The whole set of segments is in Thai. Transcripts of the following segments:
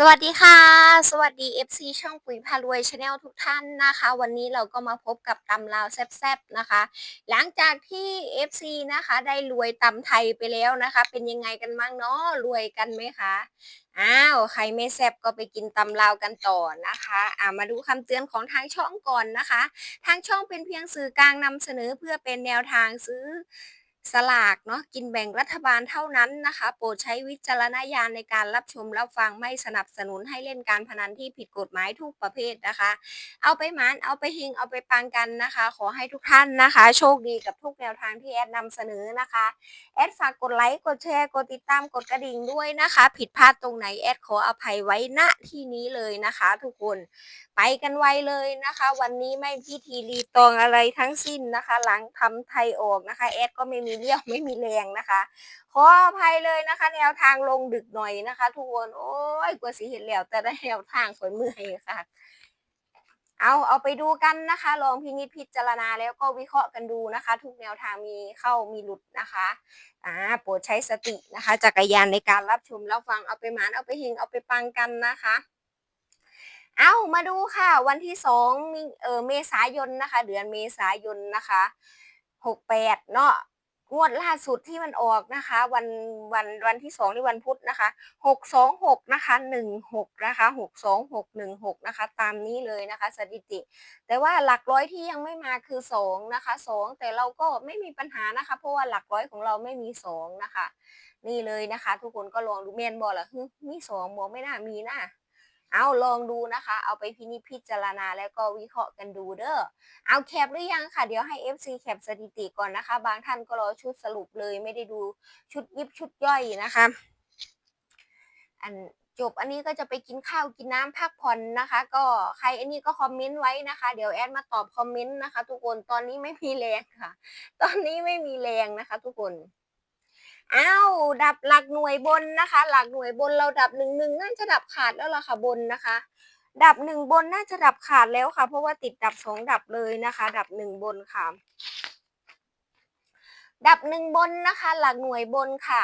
สวัสดีค่ะ สวัสดี FC ช่องปุ๋ยพารวยชาแนลทุกท่านนะคะ วันนี้เราก็มาพบกับตำลาวแซ่บๆนะคะ หลังจากที่ FC นะคะได้รวยตำไทยไปแล้วนะคะ เป็นยังไงกันบ้างเนาะรวยกันไหมคะอ้าวใครไม่แซ่บก็ไปกินตำลาวกันต่อนะคะอ่ามาดูคำเตือนของทางช่องก่อนนะคะ ทางช่องเป็นเพียงสื่อกลางนำเสนอเพื่อเป็นแนวทางซื้อ สลากเนาะกินแบ่งรัฐบาลเท่านั้นนะคะ โปรดใช้วิจารณญาณในการรับชมรับฟังไม่สนับสนุนให้เล่นการพนันที่ผิดกฎหมายทุกประเภทนะคะ เอาไปหมานเอาไปเฮงเอาไปปังกันนะคะ ขอให้ทุกท่านนะคะ โชคดีกับทุกแนวทางที่แอดนำเสนอนะคะแอดฝากกดไลค์กดแชร์กดติดตามกดกระดิ่งด้วยนะคะ ผิดพลาดตรงไหนแอดขออภัยไว้ณที่นี้เลยนะคะ ทุกคนไปกันไวเลยนะคะ วันนี้ไม่พิธีรีตองอะไรทั้งสิ้นนะคะ หลังทำไทยออกนะคะแอดก็ไม่มีเรี่ยวไม่มีแรงนะคะขออภัยเลยนะคะ แนวทางลงดึกหน่อยนะคะ ทุกคนโอ้ยกว่าสิเห็นแล้ว แต่ได้แนวทางฝนเมื่อยค่ะ เอาเอาไปดูกันนะคะ ลองพินิจพิจารณาแล้วก็วิเคราะห์กันดูนะคะ ทุกแนวทางมีเข้ามีหลุดนะคะอ่าโปรดใช้สตินะคะ จักรยานในการรับชมรับฟังเอาไปหมานเอาไปหิงเอาไปปังกันนะคะเอามาดูค่ะ วันที่สองมีเออเมษายนนะคะ เดือนเมษายนนะคะหกแปดเนาะ งวดล่าสุดที่มันออกนะคะ วันวันวันที่สองนี่วันพุธนะคะหกสองหกนะคะหนึ่งหกนะคะหกสองหกหนึ่งหกนะคะ ตามนี้เลยนะคะสถิติ แต่ว่าหลักร้อยที่ยังไม่มาคือสองนะคะสองแต่เราก็ไม่มีปัญหานะคะ เพราะว่าหลักร้อยของเราไม่มีสองนะคะ นี่เลยนะคะ ทุกคนก็ลองดูเมนบอลละฮึมีสองบอกไม่น่ามีนะ เอาลองดูนะคะ เอาไปพินิจพิจารณาแล้วก็วิเคราะห์กันดูเด้อเอาแคปหรือยังค่ะ เดี๋ยวให้ FC แคปสถิติก่อนนะคะ บางท่านก็รอชุดสรุปเลยไม่ได้ดูชุดยิบชุดย่อยนะคะ อันจบอันนี้ก็จะไปกินข้าวกินน้ำพักผ่อนนะคะ ก็ใครอันนี้ก็คอมเมนต์ไว้นะคะ เดี๋ยวแอดมาตอบคอมเมนต์นะคะ ทุกคนตอนนี้ไม่มีแรงค่ะ ตอนนี้ไม่มีแรงนะคะ ทุกคน อ้าวดับหลักหน่วยบนนะคะ หลักหน่วยบนเราดับหนึ่งหนึ่งน่าจะดับขาดแล้วล่ะค่ะบนนะคะ ดับหนึ่งบนน่าจะดับขาดแล้วค่ะ เพราะว่าติดดับสองดับเลยนะคะ ดับหนึ่งบนค่ะ ดับหนึ่งบนนะคะ หลักหน่วยบนค่ะ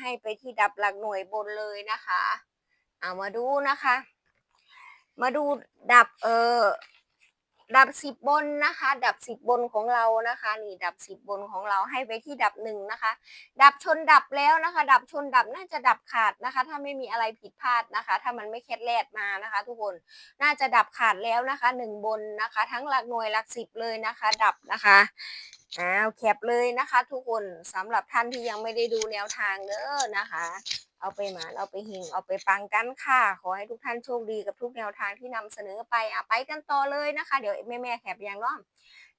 ให้ไปที่ดับหลักหน่วยบนเลยนะคะ เอามาดูนะคะ มาดูดับเออ ดับสิบบนนะคะ ดับสิบบนของเรานะคะนี่ดับสิบบนของเราให้ไปที่ดับหนึ่งนะคะ ดับชนดับแล้วนะคะ ดับชนดับน่าจะดับขาดนะคะ ถ้าไม่มีอะไรผิดพลาดนะคะ ถ้ามันไม่แคดแลดมานะคะ ทุกคนน่าจะดับขาดแล้วนะคะหนึ่งบนนะคะ ทั้งหลักหน่วยหลักสิบเลยนะคะ ดับนะคะ อ้าวแคปเลยนะคะ ทุกคนสำหรับท่านที่ยังไม่ได้ดูแนวทางเด้อนะคะ เอาไปหมานเอาไปหิงเอาไปปังกันค่ะ ขอให้ทุกท่านโชคดีกับทุกแนวทางที่นำเสนอไปอะไปกันต่อเลยนะคะ เดี๋ยวแม่แม่แคปยังเนาะ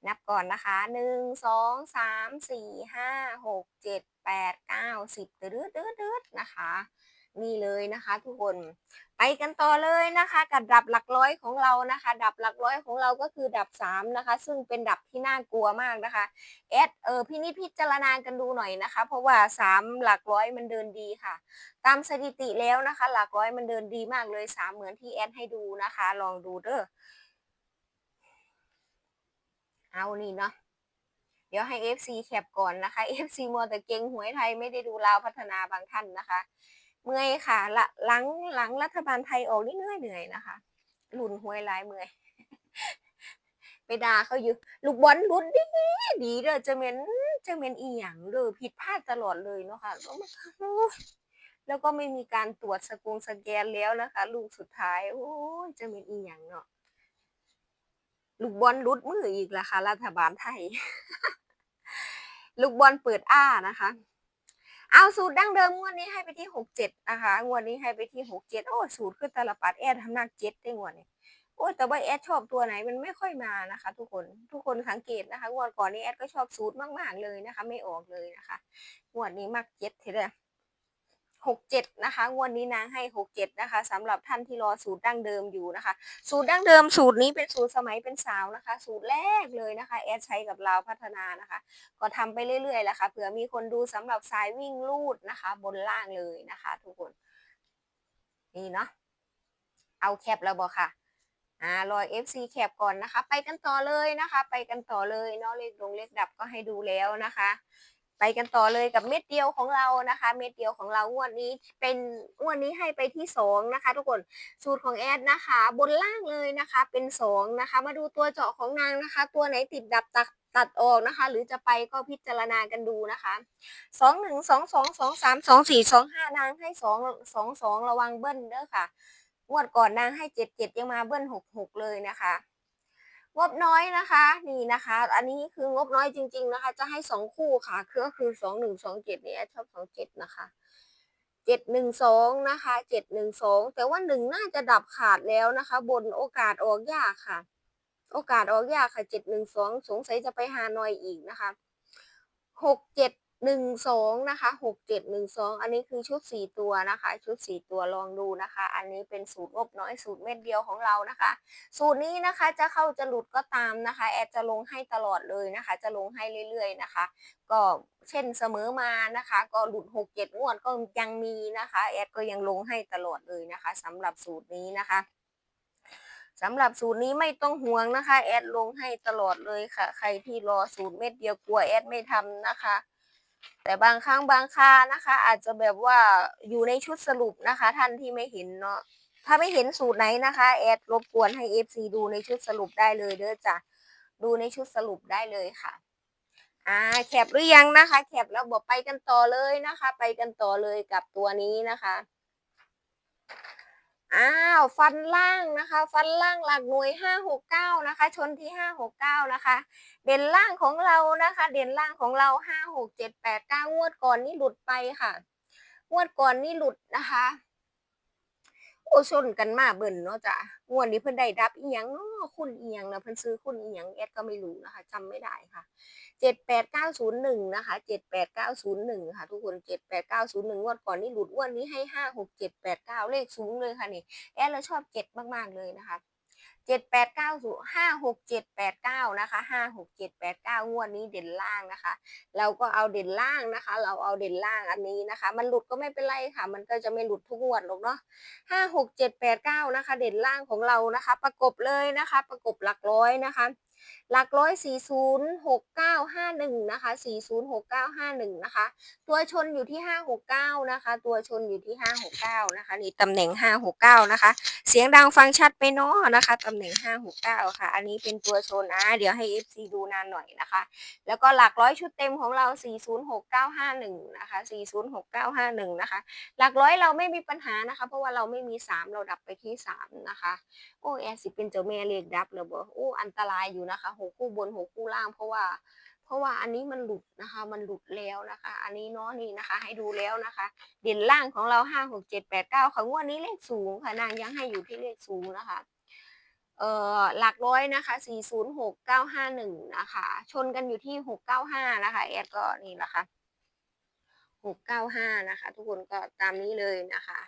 นับก่อนนะคะหนึ่งสองสามสี่ห้าหกเจ็ดแปดเก้าสิบตือดตืดตืดนะคะนี่เลยนะคะ ทุกคน ไปกันต่อเลยนะคะกับดับหลักร้อยของเรานะคะ ดับหลักร้อยของเราก็คือดับสามนะคะ ซึ่งเป็นดับที่น่ากลัวมากนะคะแอดเออพี่นิดพิจารณากันดูหน่อยนะคะ เพราะว่าสามหลักร้อยมันเดินดีค่ะ ตามสถิติแล้วนะคะ หลักร้อยมันเดินดีมากเลยสามเหมือนที่แอดให้ดูนะคะ ลองดูเด้อเอานี่เนาะเดี๋ยวให้ FC แคปก่อนนะคะ FC มัวแต่เก่งหวยไทยไม่ได้ดูลาวพัฒนาบางท่านนะคะ เมื่อยค่ะละหลังหลังรัฐบาลไทยออกนี่เหนื่อยเหนื่อยนะคะหลุนหวยหลายเมื่อยไปด่าเขาอยู่ลูกบอลลุนดีดีเด้อจะเมนจะเมนอีหยังเด้อผิดพลาดตลอดเลยเนาะค่ะแล้วมันแล้วก็ไม่มีการตรวจสกงสแกนแล้วนะคะ ลูกสุดท้าย โอ้ยจะเมนอีหยังเนาะลูกบอลรุดมืออีกล้วค่ะ รัฐบาลไทย ลูกบอลเปิดอ้านะคะ เอาสูตรดั้งเดิมงวดนี้ให้ไปที่หกเจ็ดนะคะงวดนี้ให้ไปที่หกเจ็ดโอ้สูตรคือตลปัดแอดทำหนักเจ็ดได้งวดนี้โอ้แต่ว่าแอดชอบตัวไหนมันไม่ค่อยมานะคะ ทุกคนทุกคนสังเกตนะคะงวดก่อนนี้แอดก็ชอบสูตรมากๆเลยนะคะ ไม่ออกเลยนะคะงวดนี้มากเจ็ดเท่าไห 67 นะคะวันนี้นางให้ 67 นะคะ สำหรับท่านที่รอสูตรดั้งเดิมอยู่นะคะ สูตรดั้งเดิมสูตรนี้เป็นสูตรสมัยเป็นสาวนะคะ สูตรแรกเลยนะคะแอดใช้กับเราพัฒนานะคะ ก็ทำไปเรื่อยๆแหละค่ะเผื่อมีคนดูสำหรับสายวิ่งลูดนะคะ บนล่างเลยนะคะ ทุกคนนี่เนาะเอาแคบแล้วบอค่ะอ่ารอย FC แคบก่อนนะคะ ไปกันต่อเลยนะคะ ไปกันต่อเลยเนาะเลขลงเลขดับก็ให้ดูแล้วนะคะ ไปกันต่อเลยกับเม็ดเดียวของเรานะคะ เม็ดเดียวของเรางวดนี้เป็นงวดนี้ให้ไปที่สองนะคะ ทุกคนสูตรของแอดนะคะ บนล่างเลยนะคะ เป็นสองนะคะ มาดูตัวเจาะของนางนะคะ ตัวไหนติดดับตัดตัดออกนะคะ หรือจะไปก็พิจารณากันดูนะคะสองหนึ่งสองสองสองสามสองสี่สองห้านางให้สองสองสองระวังเบิ้ลเด้อค่ะงวดก่อนนางให้เจ็ดเจ็ดยังมาเบิ้ลหกหกเลยนะคะ งบน้อยนะคะนี่นะคะ อันนี้คืองบน้อยจริง ๆนะคะ จะให้สองคู่ค่ะคือก็คือสองหนึ่งสองเจ็ดเนี่ยชอบสองเจ็ดนะคะเจ็ดหนึ่งสองนะคะเจ็ดหนึ่งสองแต่ว่าหนึ่งน่าจะดับขาดแล้วนะคะ บนโอกาสออกยากค่ะ โอกาสออกยากค่ะเจ็ดหนึ่งสองสงสัยจะไปหาหน่อยอีกนะคะหกเจ็ด หนึ่งสองนะคะหกเจ็ดหนึ่งสองอันนี้คือชุดสี่ตัวนะคะ ชุดสี่ตัวลองดูนะคะ อันนี้เป็นสูตรงบน้อยสูตรเม็ดเดียวของเรานะคะ สูตรนี้นะคะจะเข้าจะหลุดก็ตามนะคะ แอดจะลงให้ตลอดเลยนะคะ จะลงให้เรื่อยๆนะคะ ก็เช่นเสมอมานะคะ ก็หลุดหกเจ็ดงวดก็ยังมีนะคะ แอดก็ยังลงให้ตลอดเลยนะคะสำหรับสูตรนี้นะคะสำหรับสูตรนี้ไม่ต้องห่วงนะคะ แอดลงให้ตลอดเลยค่ะ ใครที่รอสูตรเม็ดเดียวกลัวแอดไม่ทำนะคะ แต่บางครั้งบางคานะคะ อาจจะแบบว่าอยู่ในชุดสรุปนะคะ ท่านที่ไม่เห็นเนาะถ้าไม่เห็นสูตรไหนนะคะแอดรบกวนให้ FC ดูในชุดสรุปได้เลยเด้อจ้ะดูในชุดสรุปได้เลยค่ะอ่าแคบหรือยังนะคะ แคบแล้วบอกไปกันต่อเลยนะคะ ไปกันต่อเลยกับตัวนี้นะคะ อ้าวฟันล่างนะคะ ฟันล่างหลักหน่วยห้าหกเก้านะคะ ชนที่ห้าหกเก้านะคะ เด่นล่างของเรานะคะ เด่นล่างของเราห้าหกเจ็ดแปดเก้างวดก่อนนี่หลุดไปค่ะ งวดก่อนนี่หลุดนะคะโอ้ชนกันมาเบิ่นเนาะจ้ะงวดนี้เพิ่นได้ดับอีหยังเนาะคุณอีหยังนะเพิ่นซื้อคุณอีหยังแอดก็ไม่รู้นะคะจำไม่ได้ค่ะ เจ็ดแปดเก้าศูนย์หนึ่งนะคะเจ็ดแปดเก้าศูนย์หนึ่งค่ะ ทุกคนเจ็ดแปดเก้าศูนย์หนึ่งวดก่อนนี่หลุดงวดนี้ให้ห้าหกเจ็ดแปดเก้าเลขสูงเลยค่ะนี่ แอดเราชอบเจ็ดมากๆเลยนะคะเจ็ดแปดเก้าศูนย์ห้าหกเจ็ดแปดเก้านะคะห้าหกเจ็ดแปดเก้างวดนี้เด่นล่างนะคะ เราก็เอาเด่นล่างนะคะ เราเอาเด่นล่างอันนี้นะคะ มันหลุดก็ไม่เป็นไรค่ะ มันก็จะไม่หลุดทุกงวดหรอกเนาะห้าหกเจ็ดแปดเก้านะคะ เด่นล่างของเรานะคะ ประกบเลยนะคะ ประกบหลักร้อยนะคะ หลักร้อยสี่ศูนย์หกเก้าห้าหนึ่งนะคะสี่ศูนย์หกเก้าห้าหนึ่งนะคะ ตัวชนอยู่ที่ห้าหกเก้านะคะ ตัวชนอยู่ที่ห้าหกเก้านะคะ นี่ตำแหน่งห้าหกเก้านะคะ เสียงดังฟังชัดไปเนาะนะคะ ตำแหน่งห้าหกเก้าค่ะ อันนี้เป็นตัวชนอะเดี๋ยวให้ FC ดูนานหน่อยนะคะ แล้วก็หลักร้อยชุดเต็มของเรา 406951 นะคะ 406951 นะคะ หลักร้อยเราไม่มีปัญหานะคะ เพราะว่าเราไม่มี 3 เราดับไปที่ 3 นะคะ โอ้แอสิเป็นเจ้าแม่เลขดับเลยบ่โอ้ อันตรายอยู่นะคะหกคู่บนหกคู่ล่างเพราะว่า เพราะว่าอันนี้มันหลุดนะคะ มันหลุดแล้วนะคะ อันนี้เนาะนี่นะคะ ให้ดูแล้วนะคะ เด่นล่างของเรา5 6 7 8 9ค่ะงวดนี้เลขสูงค่ะนางยังให้อยู่ที่เลขสูงนะคะเอ่อหลักร้อยนะคะ 406951 นะคะ ชนกันอยู่ที่ 695 นะคะ แอดก็นี่แหละค่ะ695 นะคะ ทุกคนก็ตามนี้เลยนะคะ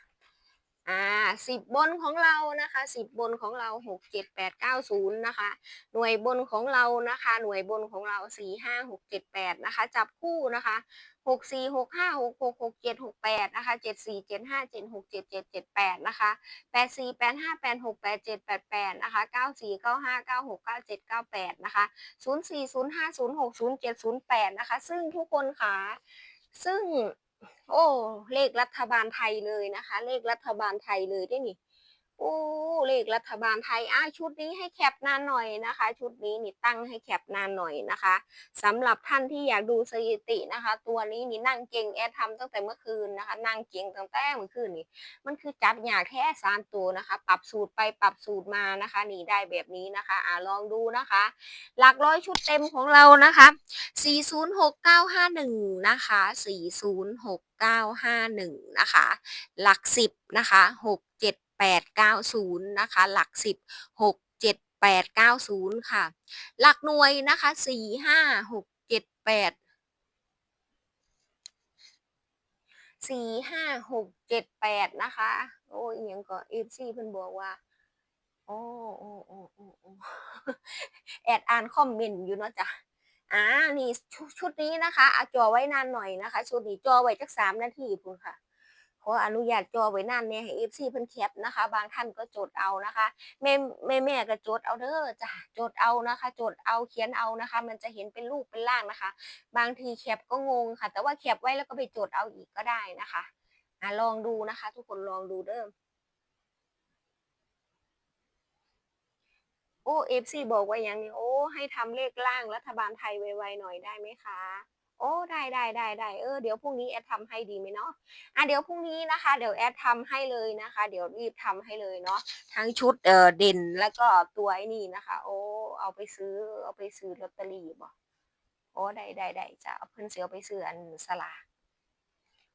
อ่าสิบบนของเรานะคะสิบบนของเราหกเจ็ดแปดเก้าศูนย์นะคะ หน่วยบนของเรานะคะ หน่วยบนของเราสี่ห้าหกเจ็ดแปดนะคะ จับคู่นะคะหกสี่หกห้าหกหกหกเจ็ดหกแปดนะคะเจ็ดสี่เจ็ดห้าเจ็ดหกเจ็ดเจ็ดเจ็ดแปดนะคะแปดสี่แปดห้าแปดหกแปดเจ็ดแปดแปดนะคะเก้าสี่เก้าห้าเก้าหกเก้าเจ็ดเก้าแปดนะคะศูนย์สี่ศูนย์ห้าศูนย์หกศูนย์เจ็ดศูนย์แปดนะคะ ซึ่งทุกคนค่ะซึ่ง โอ้ เลขรัฐบาลไทยเลยนะคะ เลขรัฐบาลไทยเลยได้นี่ โอ้เลขรัฐบาลไทยอะชุดนี้ให้แคปนานหน่อยนะคะ ชุดนี้นี่ตั้งให้แคปนานหน่อยนะคะสำหรับท่านที่อยากดูสถิตินะคะ ตัวนี้นี่นั่งเก่งแอดทำตั้งแต่เมื่อคืนนะคะ นั่งเก่งตั้งแต่เมื่อคืนนี่มันคือจับยากแค่สามตัวนะคะ ปรับสูตรไปปรับสูตรมานะคะนี่ได้แบบนี้นะคะอ่าลองดูนะคะ หลักร้อยชุดเต็มของเรานะคะ406951นะคะ406951นะคะ หลัก10นะคะ 890 นะคะ หลัก 10 67890 ค่ะ หลักหน่วยนะคะ 45678 45678 นะคะ โอ้ยยังก็ FC เพิ่นบอกว่าโอ้โอ้โอ้โอ้แอดอ่านคอมเมนต์อยู่เนาะจ้ะอ่านี่ชุดนี้นะคะเอาจอไว้นานหน่อยนะคะ ชุดนี้จอไว้จักสามนาทีพุ่นค่ะ ออนุญาตจอไว้นั่นเนี่ยให้เอฟซีเพิ่นแคปนะคะ บางท่านก็จดเอานะคะ แม่แม่แม่ก็จดเอาเด้อจ้ะจดเอานะคะจดเอาเขียนเอานะคะ มันจะเห็นเป็นรูปเป็นร่างนะคะ บางทีแคปก็งงค่ะ แต่ว่าแคปไว้แล้วก็ไปจดเอาอีกก็ได้นะคะอะลองดูนะคะ ทุกคนลองดูเด้อโอ้เอฟซีบอกว่าอย่างนี้โอ้ให้ทำเลขล่างรัฐบาลไทยไวๆหน่อยได้ไหมคะ โอ้ได้ได้ได้ได้เออเดี๋ยวพรุ่งนี้แอดทำให้ดีไหมเนาะอะเดี๋ยวพรุ่งนี้นะคะ เดี๋ยวแอดทำให้เลยนะคะ เดี๋ยวรีบทำให้เลยเนาะทั้งชุดเออเด่นแล้วก็ตัวไอ้นี่นะคะ โอ้เอาไปซื้อเอาไปซื้อลอตเตอรี่บ่โอ้ได้ได้ได้จะเอาเพื่อนเสียวไปซื้ออันสลาก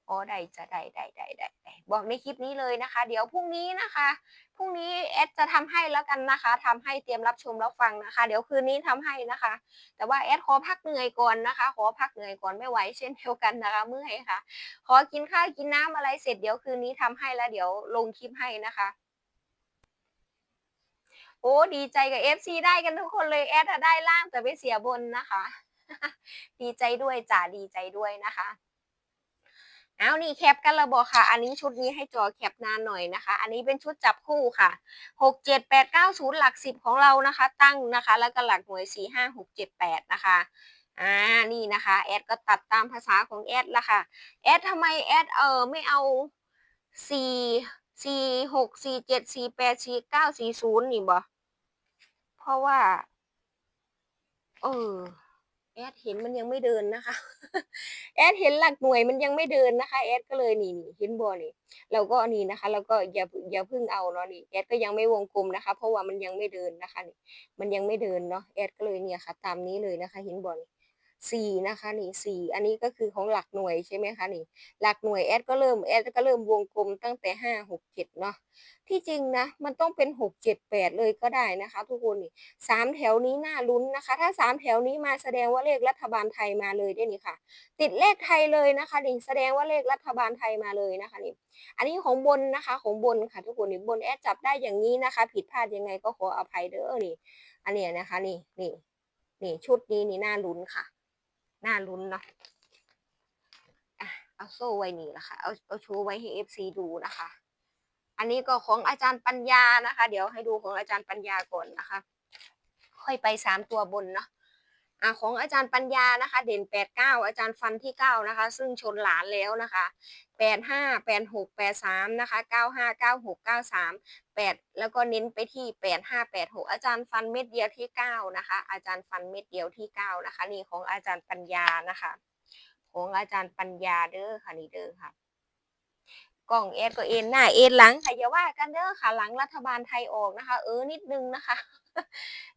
อ๋อได้จะได้ได้ได้ได้ได้บอกในคลิปนี้เลยนะคะ เดี๋ยวพรุ่งนี้นะคะพรุ่งนี้แอดจะทำให้แล้วกันนะคะทำให้เตรียมรับชมรับฟังนะคะ เดี๋ยวคืนนี้ทำให้นะคะ แต่ว่าแอดขอพักเหนื่อยก่อนนะคะ ขอพักเหนื่อยก่อนไม่ไหวเช่นเดียวกันนะคะเมื่อยค่ะ ขอกินข้าวกินน้ำอะไรเสร็จเดี๋ยวคืนนี้ทำให้แล้วเดี๋ยวลงคลิปให้นะคะโอ้ดีใจกับ FC ได้กันทุกคนเลยแอดอะได้ล่างแต่ไปเสียบนนะคะ ดีใจด้วยจ้าดีใจด้วยนะคะ เอานี่แคปกันระบอกค่ะ อันนี้ชุดนี้ให้จอแคปนานหน่อยนะคะ อันนี้เป็นชุดจับคู่ค่ะหกเจ็ดแปดเก้าศูนย์หลักสิบของเรานะคะ ตั้งนะคะ แล้วก็หลักหน่วยสี่ห้าหกเจ็ดแปดนะคะอ่านี่นะคะแอดก็ตัดตามภาษาของแอดละค่ะแอดทำไมแอดเออไม่เอาสี่สี่หกสี่เจ็ดสี่แปดสี่เก้าสี่ศูนย์นี่บ่เพราะว่า เออ แอดเห็นมันยังไม่เดินนะคะ แอดเห็นหลักหน่วยมันยังไม่เดินนะคะ แอดก็เลยนี่นี่เห็นบอนี่เราก็นี่นะคะ แล้วก็อย่าอย่าเพึ่งเอาเนาะนี่แอดก็ยังไม่วงกลมนะคะ เพราะว่ามันยังไม่เดินนะคะนี่มันยังไม่เดินเนาะแอดก็เลยเนี่ยค่ะ ตามนี้เลยนะคะเห็นบอนี่ สี่นะคะนี่สี่อันนี้ก็คือของหลักหน่วยใช่ไหมคะนี่หลักหน่วยแอดก็เริ่มแอดก็เริ่มวงกลมตั้งแต่ห้าหกเจ็ดเนาะที่จริงนะมันต้องเป็นหกเจ็ดแปดเลยก็ได้นะคะ ทุกคนนี่สามแถวนี้น่าลุ้นนะคะ ถ้าสามแถวนี้มาแสดงว่าเลขรัฐบาลไทยมาเลยได้นี่ค่ะ ติดเลขไทยเลยนะคะนี่แสดงว่าเลขรัฐบาลไทยมาเลยนะคะนี่อันนี้ของบนนะคะของบนค่ะทุกคนนี่บนแอดจับได้อย่างนี้นะคะ ผิดพลาดยังไงก็ขออภัยเด้อนี่อันเนี้ยนะคะนี่นี่นี่ชุดนี้นี่น่าลุ้นค่ะ น่าลุ้นเนาะอะเอาโซ่ไว้นี่ละค่ะ เอาเอาชูไว้ให้เอฟซีดูนะคะ อันนี้ก็ของอาจารย์ปัญญานะคะ เดี๋ยวให้ดูของอาจารย์ปัญญาก่อนนะคะ ค่อยไปสามตัวบนเนาะ อ่าของอาจารย์ปัญญานะคะ เด่นแปดเก้าอาจารย์ฟันที่เก้านะคะ ซึ่งชนหลานแล้วนะคะแปดห้าแปดหกแปดสามนะคะเก้าห้าเก้าหกเก้าสามแปดแล้วก็เน้นไปที่แปดห้าแปดหกอาจารย์ฟันเม็ดเดียวที่เก้านะคะ อาจารย์ฟันเม็ดเดียวที่เก้านะคะ นี่ของอาจารย์ปัญญานะคะ ของอาจารย์ปัญญาเด้อค่ะนี่เด้อค่ะกล่องเอสก็เอ็นหน้าเอ็นหลังค่ะอย่าว่ากันเด้อค่ะหลังรัฐบาลไทยออกนะคะ เออนิดนึงนะคะ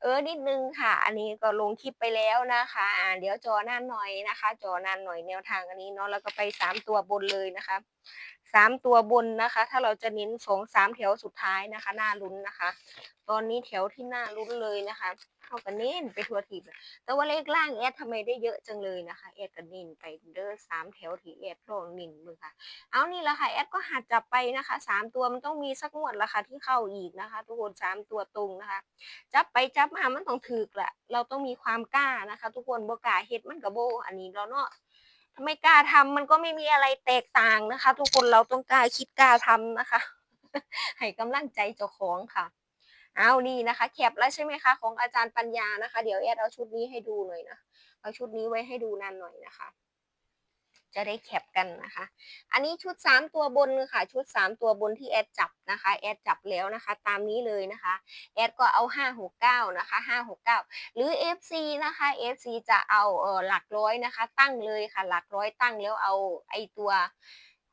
เออนิดนึงค่ะ อันนี้ก็ลงคลิปไปแล้วนะคะอ่าเดี๋ยวจอนานหน่อยนะคะ จอนานหน่อยแนวทางอันนี้เนาะแล้วก็ไปสามตัวบนเลยนะคะ สามตัวบนนะคะ ถ้าเราจะเน้นสองสามแถวสุดท้ายนะคะ หน้าลุ้นนะคะ ตอนนี้แถวที่หน้าลุ้นเลยนะคะเท่ากันเน้นไปทัวทีแต่ว่าเลขล่างแอดทำไมได้เยอะจังเลยนะคะแอดก็นินไปเด้อสามแถวที่แอดลองนินมือค่ะ เอานี่แหละค่ะแอดก็หัดจับไปนะคะสามตัวมันต้องมีสักงวดละค่ะที่เข้าอีกนะคะ ทุกคนสามตัวตรงนะคะ จับไปจับมามันต้องถือแหละเราต้องมีความกล้านะคะ ทุกคนบกาเฮ็ดมันกับโบอันนี้เราเนาะ ไม่กล้าทำมันก็ไม่มีอะไรแตกต่างนะคะ ทุกคนเราต้องกล้าคิดกล้าทำนะคะ ให้กำลังใจเจ้าของค่ะเอานี่นะคะแคปแล้วใช่ไหมคะของอาจารย์ปัญญานะคะ เดี๋ยวแอดเอาชุดนี้ให้ดูหน่อยนะเอาชุดนี้ไว้ให้ดูนานหน่อยนะคะ จะได้แคปกันนะคะ อันนี้ชุด 3 ตัวบนค่ะ ชุด 3 ตัวบนที่แอดจับนะคะ แอดจับแล้วนะคะ ตามนี้เลยนะคะ แอดก็เอา 569 นะคะ 569 หรือ FC นะคะ FC จะเอาเออหลักร้อยนะคะ ตั้งเลยค่ะ หลักร้อยตั้งแล้วเอาไอตัว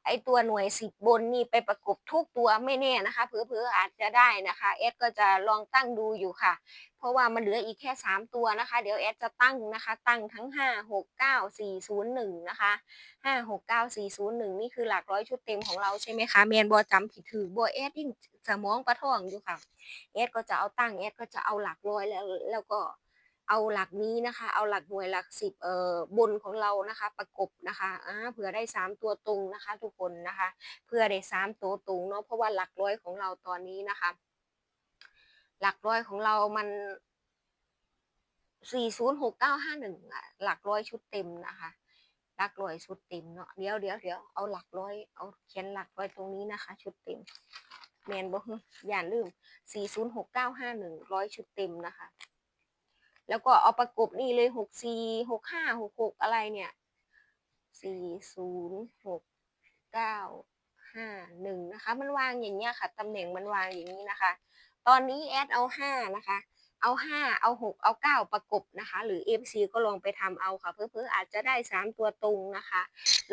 ไอตัวหน่วยสิบบนนี่ไปประกบทุกตัวไม่แน่นะคะเผลอๆอาจจะได้นะคะแอดก็จะลองตั้งดูอยู่ค่ะ เพราะว่ามันเหลืออีกแค่ 3 ตัวนะคะ เดี๋ยวแอดจะตั้งนะคะ ตั้งทั้ง 5 6 9 4 0 1 นะคะ 5 6 9 4 0 1 นี่คือหลักร้อยชุดเต็มของเราใช่ไหมคะแมนบอจำผิดถือบอแอดยิ่งสมองประท่องอยู่ค่ะแอดก็จะเอาตั้งแอดก็จะเอาหลักร้อยแล้วแล้วก็ เอาหลักนี้นะคะ เอาหลักหน่วยหลักสิบเอ่อบนของเรานะคะ ประกบนะคะอ่าเผื่อได้สามตัวตรงนะคะ ทุกคนนะคะ เพื่อได้สามตัวตรงเนาะเพราะว่าหลักร้อยของเราตอนนี้นะคะ หลักร้อยของเรามัน4 0 6 9 5 1อะหลักร้อยชุดเต็มนะคะหลักร้อยชุดเต็มเนาะเดี๋ยวเดี๋ยวเดี๋ยวเอาหลักร้อยเอาเขียนหลักร้อยตรงนี้นะคะ ชุดเต็มแมนบ่ฮึอย่าลืมสี่ศูนย์หกเก้าห้าหนึ่งร้อยชุดเต็มนะคะ แล้วก็เอาประกบนี่เลยหกสี่หกห้าหกหกอะไรเนี่ยสี่ศูนย์หกเก้าห้าหนึ่งนะคะ มันวางอย่างเงี้ยค่ะตำแหน่งมันวางอย่างนี้นะคะ ตอนนี้แอดเอาห้านะคะ เอาห้าเอาหกเอาเก้าประกบนะคะ หรือ FC ก็ลองไปทำเอาค่ะ เพื่อๆอาจจะได้สามตัวตรงนะคะ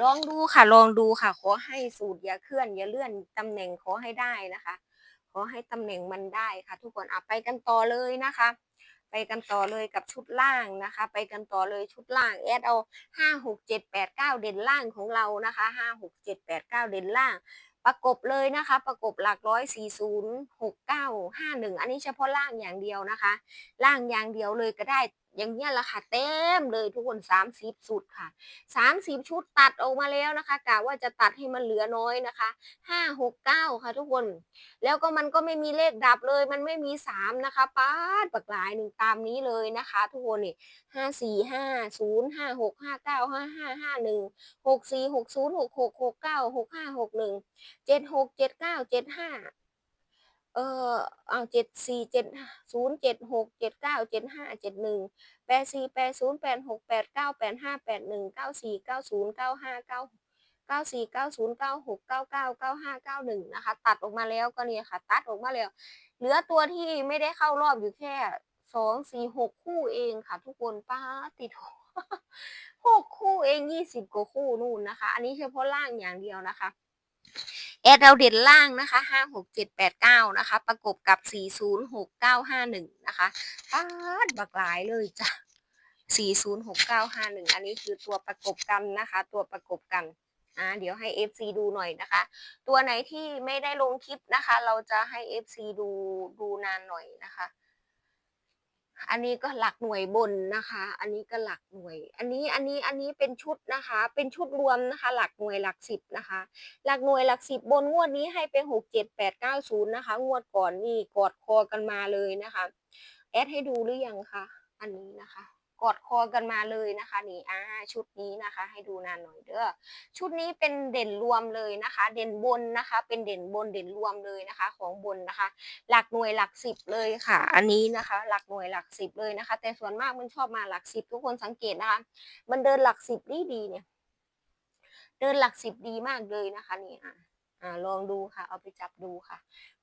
ลองดูค่ะลองดูค่ะ ขอให้สูตรอย่าเคลื่อน อย่าเลื่อนตำแหน่งขอให้ได้นะคะ ขอให้ตำแหน่งมันได้ค่ะ ทุกคนอะไปกันต่อเลยนะคะ ไปกันต่อเลยกับชุดล่างนะคะ ไปกันต่อเลยชุดล่างแอดเอาห้าหกเจ็ดแปดเก้าเด่นล่างของเรานะคะห้าหกเจ็ดแปดเก้าเด่นล่าง ประกบเลยนะคะ ประกบหลักร้อยสี่ศูนย์หกเก้าห้าหนึ่งอันนี้เฉพาะล่างอย่างเดียวนะคะ ล่างอย่างเดียวเลยก็ได้อย่างเงี้ยละค่ะเต็มเลยทุกคนสามสิบสุดค่ะสามสิบชุดตัดออกมาแล้วนะคะกะว่าจะตัดให้มันเหลือน้อยนะคะห้าหกเก้าค่ะทุกคน แล้วก็มันก็ไม่มีเลขดับเลย มันไม่มีสามนะคะป้าดปักหลายหนึ่งตามนี้เลยนะคะ ทุกคนนี่ห้าสี่ห้าศูนย์ห้าหกห้าเก้าห้าห้าห้าหนึ่งหกสี่หกศูนย์หกหกหกเก้าหกห้าหกหนึ่งเจ็ดหกเจ็ดเก้าเจ็ดห้า ออเอาเจ็ดสี่เจ็ดศูนย์เจ็ดหกเจ็ดเก้าเจ็ดห้าเจ็ดหนึ่งแปดสี่แปดศูนย์แปดหกแปดเก้าแปดห้าแปดหนึ่งเก้าสี่เก้าศูนย์เก้าห้าเก้าเก้าสี่เก้าศูนย์เก้าหกเก้าเก้าเก้าห้าเก้าหนึ่งนะคะ ตัดออกมาแล้วก็เนี่ยค่ะ ตัดออกมาแล้ว เหลือตัวที่ไม่ได้เข้ารอบอยู่แค่สองสี่หกคู่เองค่ะ ทุกคนป้าติดหกคู่เองยี่สิบกว่าคู่นู่นนะคะ อันนี้เฉพาะล่างอย่างเดียวนะคะ ดเราเด่นล่างนะคะห้าหกเจ็ดแปดเก้านะคะ ประกบกับสี่ศูนย์หกเก้าห้าหนึ่งนะคะป้าดบักหลายเลยจ้ะสี่ศูนย์หกเก้าห้าหนึ่งอันนี้คือตัวประกบกันนะคะ ตัวประกบกันอ่าเดี๋ยวให้ FC ดูหน่อยนะคะ ตัวไหนที่ไม่ได้ลงคลิปนะคะ เราจะให้ FC ดูดูนานหน่อยนะคะ อันนี้ก็หลักหน่วยบนนะคะ อันนี้ก็หลักหน่วย อันนี้อันนี้อันนี้เป็นชุดนะคะ เป็นชุดรวมนะคะ หลักหน่วยหลักสิบนะคะ หลักหน่วยหลักสิบบนงวดนี้ให้เป็นหกเจ็ดแปดเก้าศูนย์นะคะ งวดก่อนนี่กอดคอกันมาเลยนะคะ แอดให้ดูหรือยังคะ อันนี้นะคะ กอดคอกันมาเลยนะคะนี่อ่าชุดนี้นะคะ ให้ดูนานหน่อยเด้อชุดนี้เป็นเด่นรวมเลยนะคะ เด่นบนนะคะ เป็นเด่นบนเด่นรวมเลยนะคะ ของบนนะคะ หลักหน่วยหลักสิบเลยค่ะ อันนี้นะคะ หลักหน่วยหลักสิบเลยนะคะ แต่ส่วนมากมันชอบมาหลักสิบทุกคนสังเกตนะคะ มันเดินหลักสิบดีดีเนี่ย เดินหลักสิบดีมากเลยนะคะนี่อะ อ่าลองดูค่ะ เอาไปจับดูค่ะ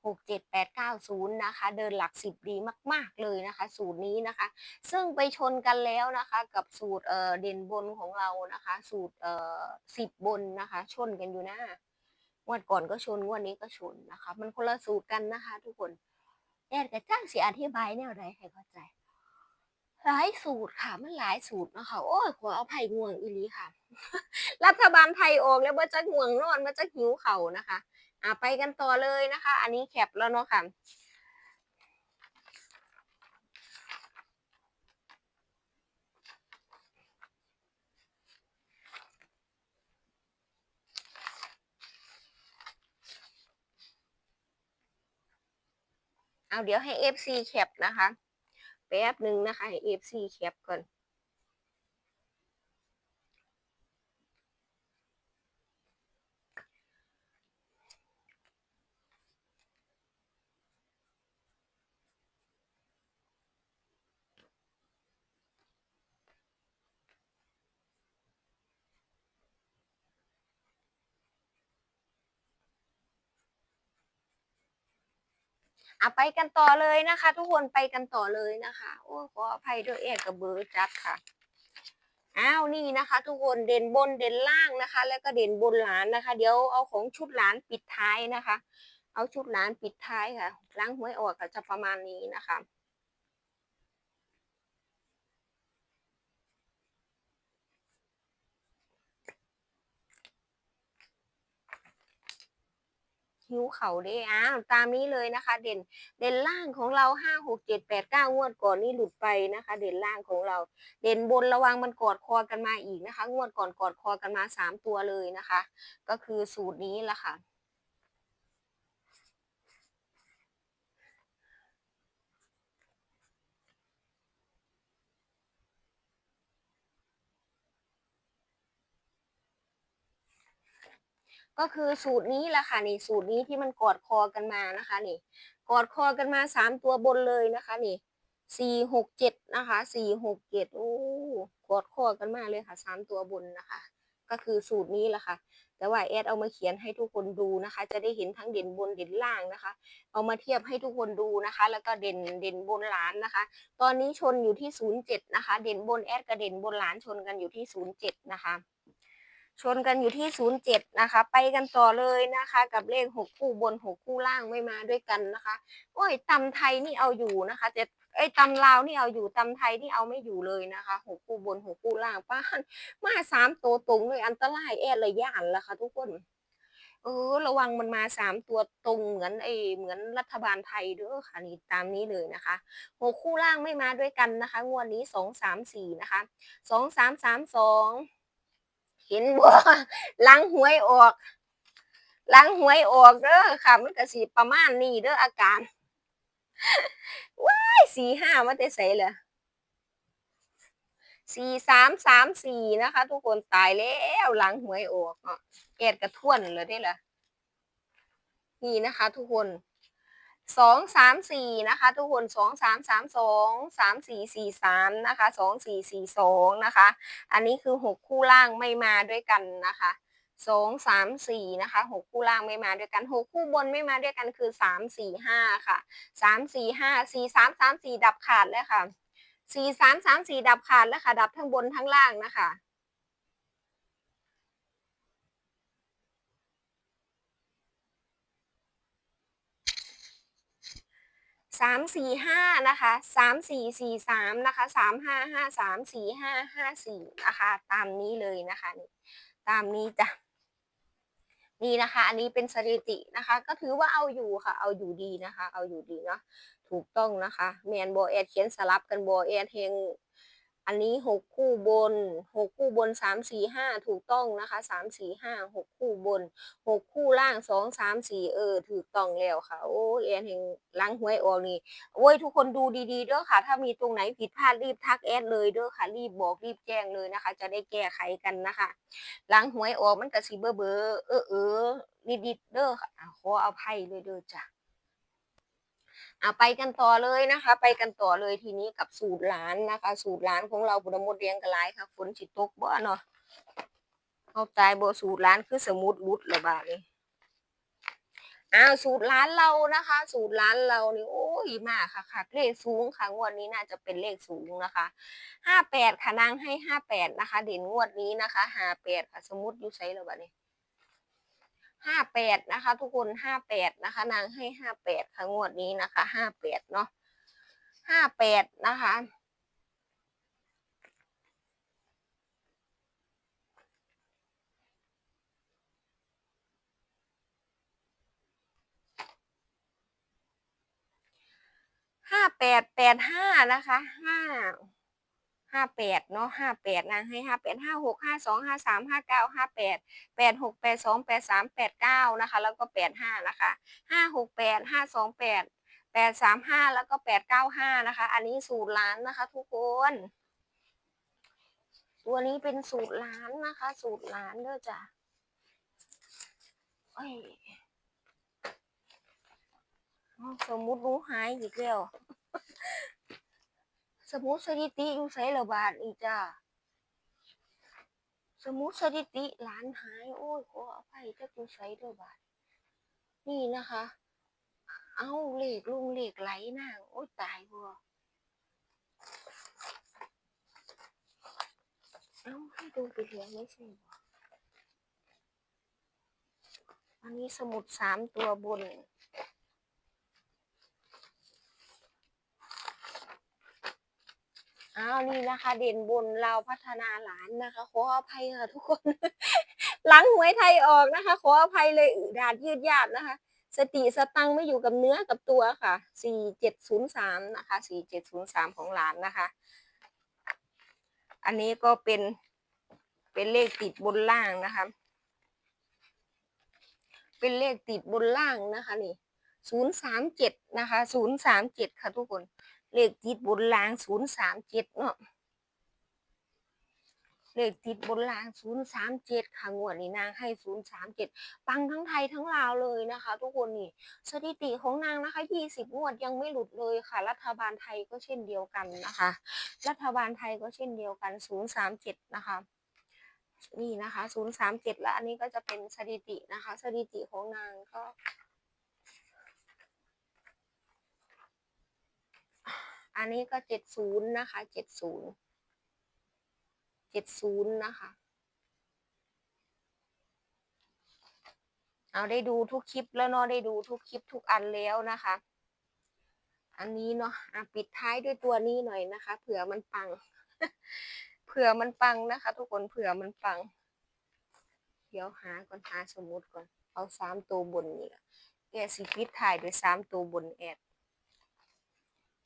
หกเจ็ดแปดเก้าศูนย์นะคะ เดินหลักสิบดีมาก ๆ เลยนะคะ สูตรนี้นะคะ ซึ่งไปชนกันแล้วนะคะ กับสูตรเอ่อเด่นบนของเรานะคะ สูตรเอ่อสิบบนนะคะ ชนกันอยู่นะงวดก่อนก็ชนงวดนี้ก็ชนนะคะ มันคนละสูตรกันนะคะ ทุกคนแอดกับจ้างสีอธิบายแนวใดให้เข้าใจ หลายสูตรค่ะ มันหลายสูตรนะคะ โอ้ยขอเอาไผ่งวงอีลีค่ะ รัฐบาลไทยออกแล้วว่าจะง่วงนอนว่าจะหิวเข่านะคะอ่าไปกันต่อเลยนะคะ อันนี้แคปแล้วเนาะค่ะเอาเดี๋ยวให้ FC แคปนะคะ แป๊บหนึ่งนะคะ ให้ FC แคปก่อน อาไปกันต่อเลยนะคะ ทุกคนไปกันต่อเลยนะคะ โอ้ขออภัยด้วยเอกกับเบอร์จัดค่ะอ้าวนี่นะคะ ทุกคนเด่นบนเด่นล่างนะคะ แล้วก็เด่นบนหลานนะคะ เดี๋ยวเอาของชุดหลานปิดท้ายนะคะ เอาชุดหลานปิดท้ายค่ะล้างหวยออกก็จะประมาณนี้นะคะ คิ้วเข่าได้อ้าวตามนี้เลยนะคะ เด่นเด่นล่างของเราห้าหกเจ็ดแปดเก้างวดก่อนนี่หลุดไปนะคะ เด่นล่างของเรา เด่นบนระวังมันกอดคอกันมาอีกนะคะ งวดก่อนกอดคอกันมาสามตัวเลยนะคะ ก็คือสูตรนี้แหละค่ะ ก็คือสูตรนี้แหละค่ะนี่สูตรนี้ที่มันกอดคอกันมานะคะนี่กอดคอกันมาสามตัวบนเลยนะคะนี่สี่หกเจ็ดนะคะสี่หกเจ็ดโอ้กอดคอกันมาเลยค่ะสามตัวบนนะคะ ก็คือสูตรนี้แหละค่ะ แต่ว่าแอดเอามาเขียนให้ทุกคนดูนะคะ จะได้เห็นทั้งเด่นบนเด่นล่างนะคะ เอามาเทียบให้ทุกคนดูนะคะ แล้วก็เด่นเด่นบนหลานนะคะ ตอนนี้ชนอยู่ที่ศูนย์เจ็ดนะคะ เด่นบนแอดกับเด่นบนหลานชนกันอยู่ที่ศูนย์เจ็ดนะคะ ชนกันอยู่ที่ศูนย์เจ็ดนะคะ ไปกันต่อเลยนะคะ กับเลขหกคู่บนหกคู่ล่างไม่มาด้วยกันนะคะ โอ้ยตำไทยนี่เอาอยู่นะคะแต่ไอ้ยตำลาวนี่เอาอยู่ตำไทยนี่เอาไม่อยู่เลยนะคะหกคู่บนหกคู่ล่างป้านมาสามตัวตรงเลยอันตรายแอดเลยย่านละค่ะทุกคนเออระวังมันมาสามตัวตรงเหมือนไอ้เหมือนรัฐบาลไทยเด้อค่ะนี่ตามนี้เลยนะคะหกคู่ล่างไม่มาด้วยกันนะคะ งวดนี้สองสามสี่นะคะสองสามสามสอง เห็นบ่หลังหวยออกหลังหวยออกเด้อค่ะ มันก็สิประมาณนี้เด้ออาการว้ายสี่ห้ามาแต่ใส่เลยสี่สามสามสี่นะคะ ทุกคนตายแล้วหลังหวยออกเนาะแอดกระท่วนเลยได้ละนี่นะคะ ทุกคน สองสามสี่นะคะทุกคนสองสามสามสองสามสี่สี่สามนะคะสองสี่สี่สองนะคะ อันนี้คือหกคู่ล่างไม่มาด้วยกันนะคะสองสามสี่นะคะหกคู่ล่างไม่มาด้วยกันหกคู่บนไม่มาด้วยกันคือสามสี่ห้าค่ะสามสี่ห้าสี่สามสามสี่ดับขาดแล้วค่ะสี่สามสามสี่ดับขาดแล้วค่ะ ดับทั้งบนทั้งล่างนะคะ สามสี่ห้านะคะสามสี่สี่สามนะคะสามห้าห้าสามสี่ห้าห้าสี่นะคะตามนี้เลยนะคะนี่ตามนี้จ้ะนี่นะคะ อันนี้เป็นสถิตินะคะ ก็ถือว่าเอาอยู่ค่ะ เอาอยู่ดีนะคะ เอาอยู่ดีเนาะถูกต้องนะคะแมนโบแอดเขียนสลับกันโบแอดเฮง อันนี้หกคู่บนหกคู่บนสามสี่ห้าถูกต้องนะคะสามสี่ห้าหกคู่บนหกคู่ล่างสองสามสี่เออถูกต้องแล้วค่ะ โอ้ยแอนเฮงล้างหวยออกนี่โอ้ยทุกคนดูดีๆเด้อค่ะ ถ้ามีตรงไหนผิดพลาดรีบทักแอดเลยเด้อค่ะ รีบบอกรีบแจ้งเลยนะคะ จะได้แก้ไขกันนะคะล้างหวยออกมันก็สิเบอเบอเออเออนิดๆเด้ออะขอเอาไพ่เลยเด้อจ้ะ อะไปกันต่อเลยนะคะ ไปกันต่อเลยทีนี้กับสูตรร้านนะคะ สูตรร้านของเราบุรมดเรียงกันหลายค่ะฝนสิตกบ่เนาะเอาตายบ่สูตรร้านคือสมุดรุดละบาดนี้อ้าวสูตรร้านเรานะคะ สูตรร้านเรานี่โอ้ยมากค่ะค่ะเลขสูงค่ะงวดนี้น่าจะเป็นเลขสูงนะคะห้าแปดค่ะนางให้ห้าแปดนะคะ เด่นงวดนี้นะคะห้าแปดค่ะ สมุดอยู่ใช้ละบาดนี้ ห้าแปดนะคะ ทุกคนห้าแปดนะคะ นางให้ห้าแปดค่ะงวดนี้นะคะห้าแปดเนาะห้าแปดนะคะห้าแปดแปดห้านะคะห้า ห้าแปดเนาะห้าแปดนางให้ห้าแปดห้าหกห้าสองห้าสามห้าเก้าห้าแปดแปดหกแปดสองแปดสามแปดเก้านะคะ แล้วก็แปดห้านะคะห้าหกแปดห้าสองแปดแปดสามห้าแล้วก็แปดเก้าห้านะคะ อันนี้สูตรล้านนะคะ ทุกคน ตัวนี้เป็นสูตรล้านนะคะ สูตรล้านเด้อจ้ะเอ้ยเอาสมมุติรู้หายอีกแล้ว สมมุติสถิติอยู่ใส่ระบาดอีกจ้าสมมุติสถิติหลานหาย โอ้ยขออภัยถ้าอยู่ใส่เด้อบาดนี่นะคะ เอาเหลขลุงเหลขไหลนางโอ้ยตายบัวเอาให้ดูไปเรียนไม่ใช่บ่อันนี้สมุดสามตัวบน อ้าวนี่นะคะ เด่นบนเราพัฒนาหลานนะคะ ขออภัยค่ะทุกคน หลังหวยไทยออกนะคะ ขออภัยเลยดาดยืดยาดนะคะ สติสตังไม่อยู่กับเนื้อกับตัวค่ะสี่เจ็ดศูนย์สามนะคะสี่เจ็ดศูนย์สามของหลานนะคะ อันนี้ก็เป็นเป็นเลขติดบนล่างนะคะ เป็นเลขติดบนล่างนะคะนี่ศูนย์สามเจ็ดนะคะศูนย์สามเจ็ดค่ะทุกคน เลขติดบนล่างศูนย์สามเจ็ดเนาะเลขติดบนราง037ค่ะงวดนี้นางให้037ปังทั้งไทยทั้งลาวเลยนะคะ ทุกคนนี่สถิติของนางนะคะ20งวดยังไม่หลุดเลยค่ะ รัฐบาลไทยก็เช่นเดียวกันนะคะ รัฐบาลไทยก็เช่นเดียวกัน037นะคะนี่นะคะ 037 แล้วอันนี้ก็จะเป็นสถิตินะคะ สถิติของนางก็ อันนี้ก็70นย์นะคะ70 70นย์เจ็ดศูนย์นะคะ เอาได้ดูทุกคลิปแล้วเนาะได้ดูทุกคลิปทุกอันแล้วนะคะ อันนี้เนาะอะปิดท้ายด้วยตัวนี้หน่อยนะคะ เผื่อมันปัง เผื่อมันปังนะคะ ทุกคนเผื่อมันปัง เดี๋ยวหาก่อนหาสมมุติก่อน เอาสามตัวบนนี่แหละแกสิปิดถ่ายด้วยสามตัวบนแอด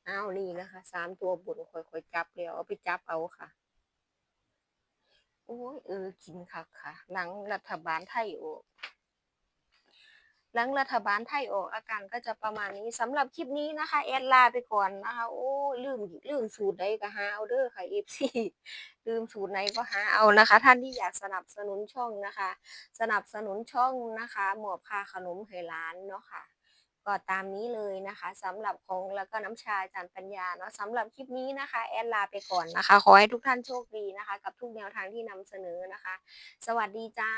อ้าวนี่นะคะสามตัวบนค่อยๆจับแล้วเอาไปจับเอาค่ะ โอ้ยเออกินค่ะค่ะ หลังรัฐบาลไทยออกหลังรัฐบาลไทยออกอาการก็จะประมาณนี้สำหรับคลิปนี้นะคะ แอดลาไปก่อนนะคะโอ้ลืมลืมสูตรใดก็หาเอาเด้อค่ะเอฟซีลืมสูตรไหนก็หาเอานะคะ ท่านที่อยากสนับสนุนช่องนะคะ สนับสนุนช่องนะคะหมอบค่าขนมให้ร้านเนาะค่ะ ก็ตามนี้เลยนะคะสำหรับของแล้วก็น้ำชาจานปัญญาเนาะสำหรับคลิปนี้นะคะ แอดลาไปก่อนนะคะ ขอให้ทุกท่านโชคดีนะคะ กับทุกแนวทางที่นำเสนอนะคะ สวัสดีจ้า